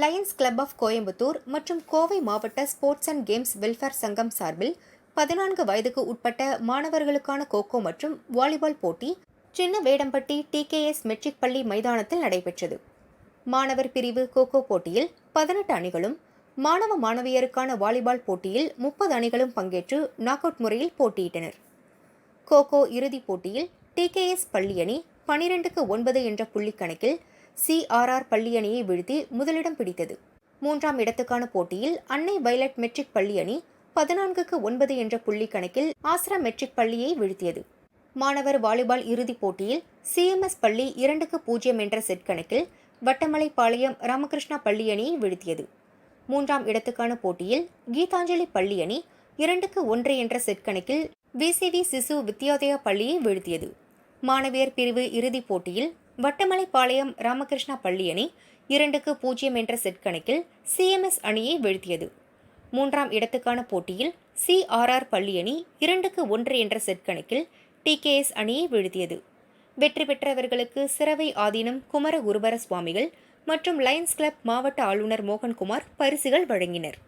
Lions club of Coimbatore மற்றும் கோவை மாவட்ட sports and games welfare சங்கம் சார்பில் பதினான்கு வயதுக்கு உட்பட்ட மாணவர்களுக்கான கோகோ மற்றும் வாலிபால் போட்டி சின்ன வேடம்பட்டி டிகேஎஸ் மெட்ரிக் பள்ளி மைதானத்தில் நடைபெற்றது. மாணவர் பிரிவு கோகோ போட்டியில் பதினெட்டு அணிகளும் மாணவ மாணவியருக்கான வாலிபால் போட்டியில் முப்பது அணிகளும் பங்கேற்று நாக் அவுட் முறையில் போட்டியிட்டனர். கோகோ இறுதிப் போட்டியில் டிகேஎஸ் பள்ளி அணி பனிரெண்டுக்கு ஒன்பது என்ற புள்ளிக் கணக்கில் சிஆர்ஆர் பள்ளி அணியை வீழ்த்தி முதலிடம் பிடித்தது. மூன்றாம் இடத்துக்கான போட்டியில் அன்னை வயலட் மெட்ரிக் பள்ளி அணி பதினான்குக்கு ஒன்பது என்ற புள்ளி கணக்கில் ஆஸ்ரா மெட்ரிக் பள்ளியை வீழ்த்தியது. மாணவர் வாலிபால் இறுதிப் போட்டியில் சிஎம்எஸ் பள்ளி இரண்டுக்கு பூஜ்ஜியம் என்ற செட் கணக்கில் வட்டமலைப்பாளையம் ராமகிருஷ்ணா பள்ளி அணியை வீழ்த்தியது. மூன்றாம் இடத்துக்கான போட்டியில் கீதாஞ்சலி பள்ளி அணி இரண்டுக்கு ஒன்று என்ற செட் கணக்கில் விசிவி சிசு வித்யோதயா பள்ளியை வீழ்த்தியது. மாணவியர் பிரிவு இறுதிப் போட்டியில் வட்டமலைப்பாளையம் ராமகிருஷ்ணா பள்ளி அணி இரண்டுக்கு பூஜ்ஜியம் என்ற செட் கணக்கில் சிஎம்எஸ் அணியை வீழ்த்தியது. மூன்றாம் இடத்துக்கான போட்டியில் சிஆர்ஆர் பள்ளி அணி இரண்டுக்கு ஒன்று என்ற செட் கணக்கில் டிகேஎஸ் அணியை வீழ்த்தியது. வெற்றி பெற்றவர்களுக்கு சிறவை ஆதீனம் குமர குருபர சுவாமிகள் மற்றும் லயன்ஸ் கிளப் மாவட்ட ஆளுநர் மோகன்குமார் பரிசுகள் வழங்கினர்.